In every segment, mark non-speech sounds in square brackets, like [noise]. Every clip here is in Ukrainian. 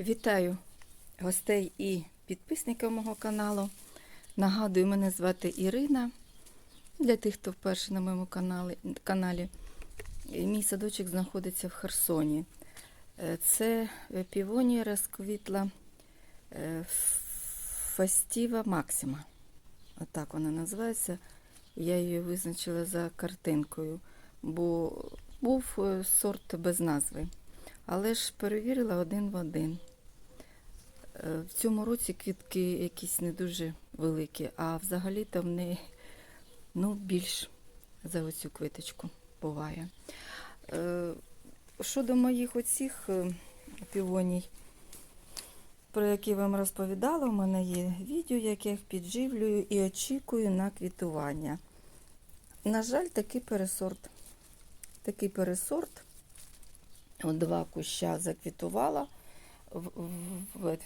Вітаю гостей і підписників мого каналу. Нагадую, мене звати Ірина. Для тих, хто вперше на моєму каналі, каналі. Мій садочок знаходиться в Херсоні. Е, Це півонія розквітла е, Фастіва Максима. Отак вона називається. Я її визначила за картинкою, бо був е, сорт без назви. Але ж перевірила один в один. Е, В цьому році квітки якісь не дуже великі, а взагалі-то вони ну, більш за оцю квиточку буває. Е, Щодо моїх оцих е, півоній, про які вам розповідала, у мене є відео, як я їх підживлюю і очікую на квітування. На жаль, такий пересорт. Такий пересорт. От два куща заквітувала. В, в, в,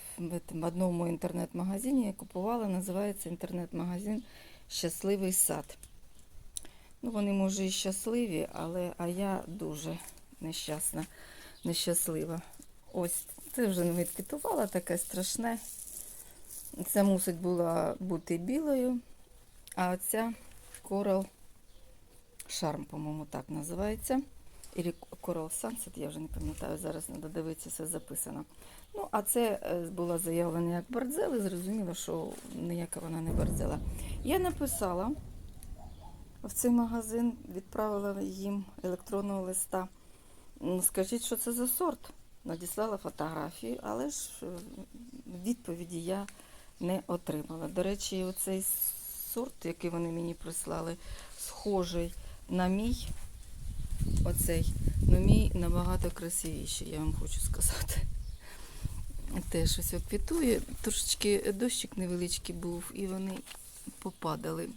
в, одному інтернет-магазині я купувала, називається інтернет-магазин Щасливий сад. Ну, вони, може, і щасливі, але а я дуже нещасна, нещаслива. Ось, це вже не відквітувала, таке страшне. Це мусить була бути білою, а оця Coral Charm, по-моєму, так називається. Ілі Coral Sunset, я вже не пам'ятаю, зараз треба дивитися, все записано. Ну, а це е, було заявлено як бардзел, і зрозуміло, що ніяка вона не бардзела. Я написала в цей магазин, відправила їм електронного листа. Скажіть, що це за сорт? Надіслала фотографії, але ж е, відповіді я не отримала. До речі, оцей сорт, який вони мені прислали, схожий на мій. Оцей, ну мій набагато красивіший, я вам хочу сказати. Теж ось квітує. Трошечки дощик невеличкий був, і вони попадали,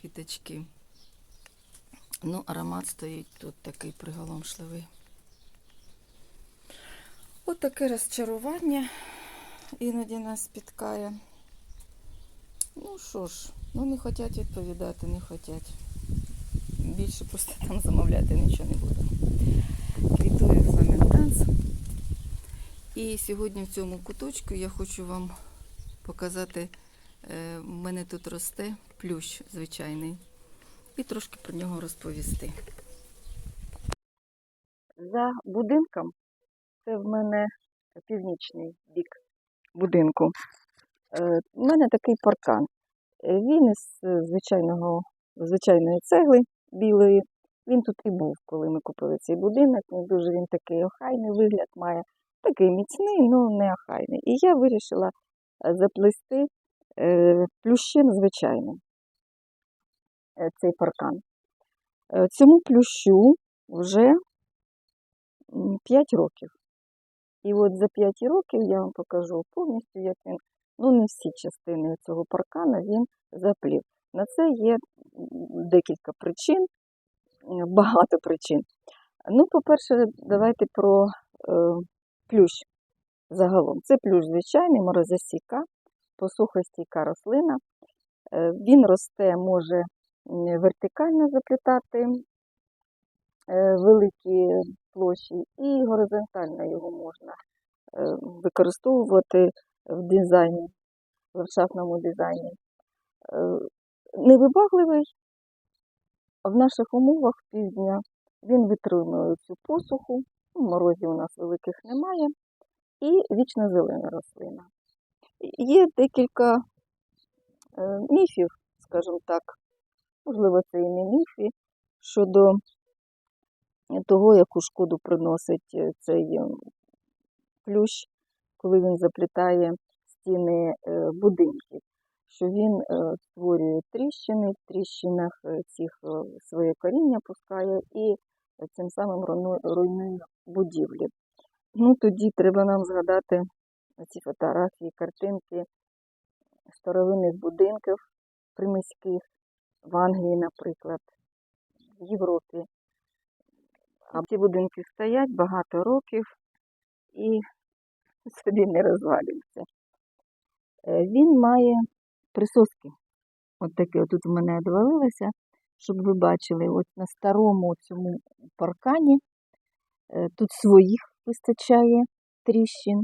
квіточки. Ну, аромат стоїть тут такий приголомшливий. От таке розчарування іноді нас спіткає. Ну що ж, ну не хочуть відповідати, не хочуть. Більше просто там замовляти нічого не буду. Квітує фламентанс. І сьогодні в цьому куточку я хочу вам показати, е, в мене тут росте плющ звичайний. І трошки про нього розповісти. За будинком це в мене північний бік будинку. Е, У мене такий паркан. Е, Він із е, звичайного, звичайної цегли білої. Він тут і був, коли ми купили цей будинок. Не дуже він такий охайний вигляд має. Такий міцний, але не охайний. І я вирішила е, заплести е, плющем звичайним е, цей паркан. Цьому плющу вже 5 років. І от за 5 років я вам покажу повністю, як він, ну не всі частини цього паркана він заплів. На це є декілька причин, е, багато причин. Ну, по-перше, давайте про е, плющ загалом. Це плющ звичайний, морозостійка, посухостійка рослина. Е, Він росте, може вертикально заплітати е, великі площі, і горизонтально його можна е, використовувати в дизайні, в ландшафтному дизайні. Невибагливий. В наших умовах півдня він витримує цю посуху, морозів у нас великих немає, і вічно зелена рослина. Є декілька е, міфів, скажімо так, можливо, це і не міфи, щодо того, яку шкоду приносить е, цей е, плющ, коли він заплітає стіни е, будинків, що він е, створює тріщини, в тріщинах е, цих е, своє коріння пускає і цим самим руйнує- будівлі. Ну, тоді треба нам згадати ці фотографії, картинки старовинних будинків приміських в Англії, наприклад, в Європі. А ці будинки стоять багато років і [laughs] собі не розвалюються. Він має присоски. От таке тут в мене відвалилося, щоб ви бачили, от на старому цьому паркані е, тут своїх вистачає тріщин.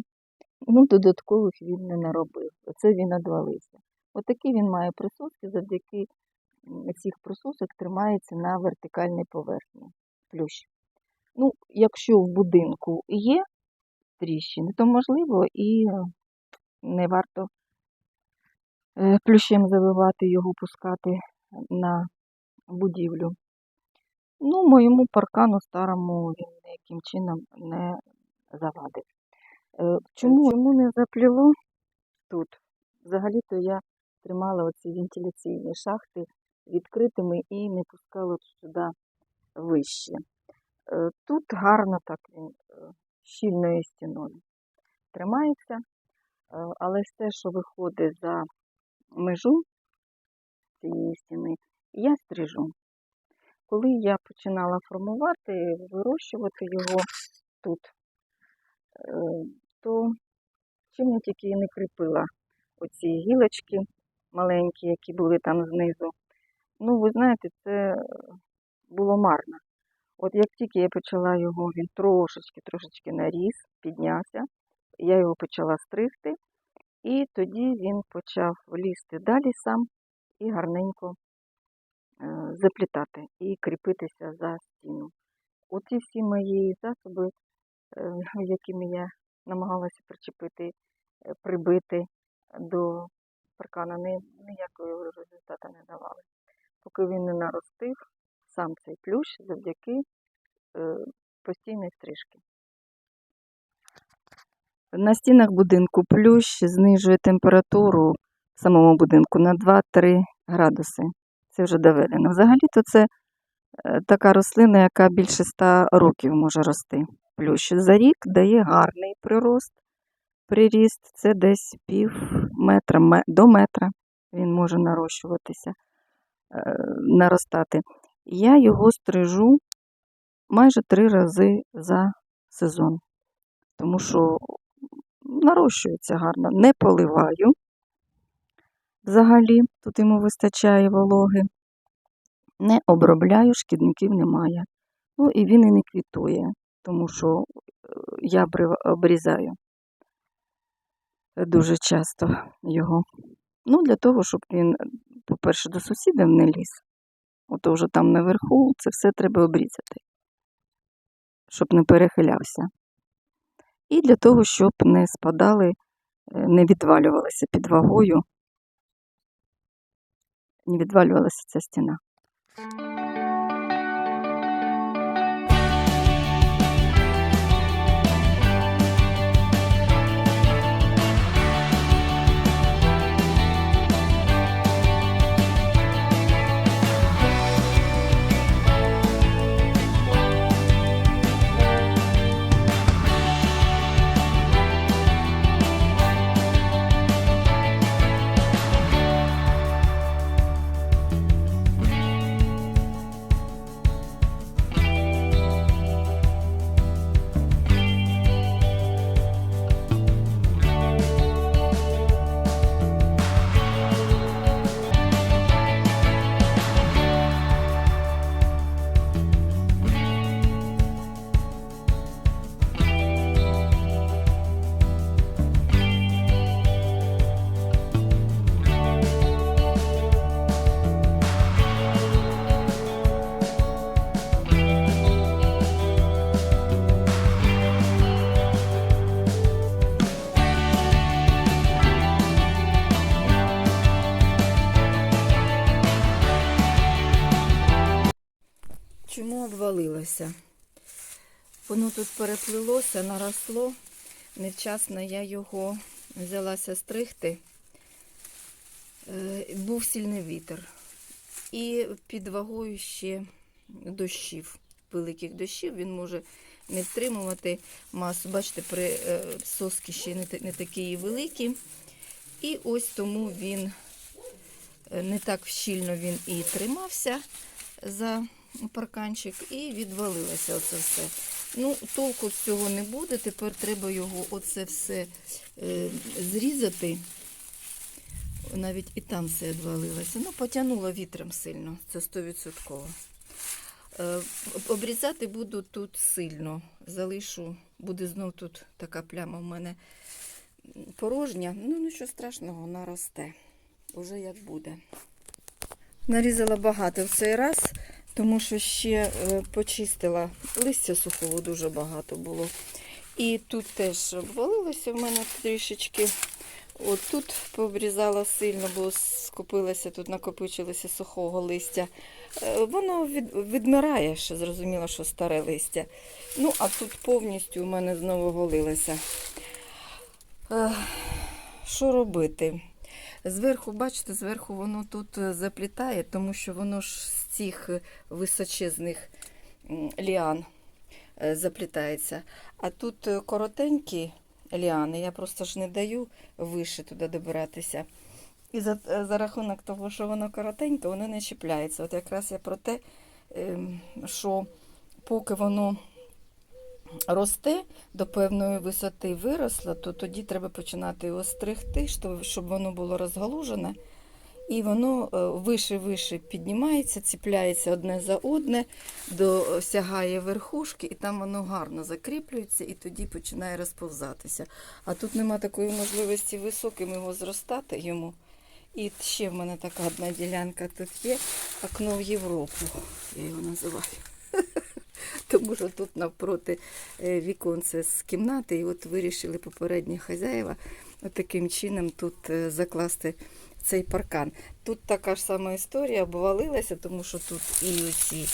Ну, додаткових він не наробив. Оце він одвалився. Отакий він має присоски, завдяки цих присосок тримається на вертикальній поверхні плющ. Ну, якщо в будинку є тріщини, то можливо і не варто плющем завивати його, пускати на будівлю. Ну, моєму паркану старому він ніяким чином не завадив. Е, Чому, чому не запліло тут? Взагалі-то я тримала оці вентиляційні шахти відкритими і не пускала сюди вище. Е, Тут гарно так він е, щільною стіною тримається, Е, але ж те, що виходить за межу цієї стіни, і я стрижу. Коли я починала формувати, вирощувати його тут, е, то чим я тільки і не кріпила оці гілочки маленькі, які були там знизу. Ну, ви знаєте, це було марно. От як тільки я почала його, він трошечки, трошечки наріс, піднявся, я його почала стригти, і тоді він почав лізти далі сам і гарненько е, заплітати і кріпитися за стіну. Оці всі мої засоби, е, якими я намагалася причепити, е, прибити до паркана, ніякого результату не давали. Поки він не наростив сам цей плющ завдяки постійної стрижки. На стінах будинку плющ знижує температуру в самому будинку на 2-3 градуси. Це вже доведено. Взагалі-то це е, така рослина, яка більше 100 років може рости. Плющ за рік дає гарний прирост. Приріст це десь пів метра до метра. Він може нарощуватися, е, наростати. Я його стрижу майже три рази за сезон, тому що нарощується гарно. Не поливаю взагалі, тут йому вистачає вологи. Не обробляю, шкідників немає. Ну і він і не квітує, тому що е, я обрізаю дуже часто його. Ну, для того, щоб він, по-перше, до сусідів не ліз. Ото вже там наверху це все треба обрізати, щоб не перехилявся. І для того, щоб не спадали, е, не відвалювалися під вагою, не відвалювалася ця стіна. Обвалилося? Воно тут переплилося, наросло. Невчасно я його взялася стригти. Е, Був сильний вітер. І під вагою ще дощів, великих дощів, він може не втримувати масу. Бачите, при е, соски ще не, такі великі. І ось тому він е, не так щільно він і тримався за парканчик, і відвалилося оце все. Ну, толку з цього не буде. Тепер треба його оце все е, зрізати. Навіть і там все відвалилося. Ну, потягнуло вітром сильно, це 100%. Е, обрізати буду тут сильно. Залишу, буде знов тут така пляма в мене порожня. Ну, нічого страшного, вона росте. Уже як буде. Нарізала багато в цей раз, тому що ще е, почистила. Листя сухого дуже багато було. І тут теж обвалилося в мене трішечки. От тут пообрізала сильно, бо скупилося, тут накопичилося сухого листя. Е, Воно від, відмирає, ще зрозуміло, що старе листя. Ну, а тут повністю у мене знову голилося. Е, Що робити? Зверху, бачите, зверху воно тут е, заплітає, тому що воно ж з цих е, височезних ліан е, заплітається. А тут коротенькі ліани, я просто ж не даю вище туди добиратися. І за, за рахунок того, що воно коротеньке, воно не чіпляється. От якраз я про те, ем, що поки воно росте до певної висоти виросло, то тоді треба починати його стригти, щоб- воно було розгалужене. І воно е, вище-вище піднімається, ціпляється одне за одне, досягає верхушки, і там воно гарно закріплюється і тоді починає розповзатися. А тут нема такої можливості високим його зростати йому. І ще в мене така одна ділянка тут є, окно в Європу, я його називаю. Тому що тут навпроти е, віконце з кімнати, і от вирішили попередні хазяїва таким чином тут е, закласти цей паркан. Тут така ж сама історія обвалилася, тому що тут і оці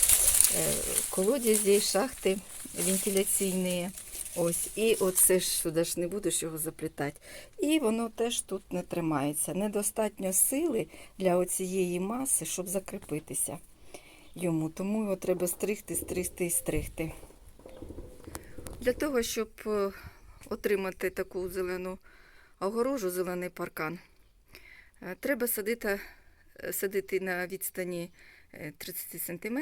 е, колодязі, шахти вентиляційні. Ось, і оце ж сюди ж не будеш його заплітати. І воно теж тут не тримається. Недостатньо сили для оцієї маси, щоб закріпитися йому. Тому його треба стригти, стригти і стригти. Для того, щоб е, отримати таку зелену огорожу, зелений паркан, е, треба садити, е, садити на відстані е, 30 см.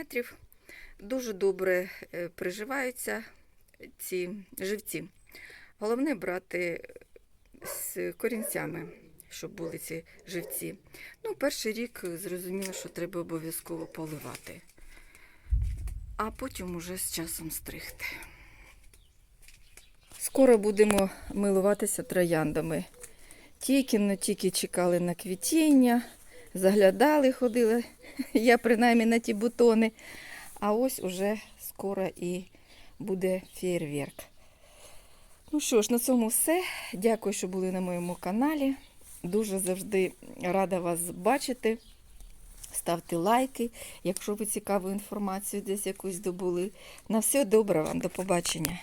Дуже добре приживаються ці живці. Головне брати з корінцями, щоб були ці живці. Ну, перший рік зрозуміло, що треба обов'язково поливати, а потім уже з часом стригти. Скоро будемо милуватися трояндами. Тільки не тільки чекали на квітіння, заглядали, ходили. [laughs] Я принаймні на ті бутони. А ось уже скоро і буде фейерверк. Ну що ж, на цьому все. Дякую, що були на моєму каналі. Дуже завжди рада вас бачити. Ставте лайки, якщо ви цікаву інформацію десь якусь добули. На все добре вам, до побачення.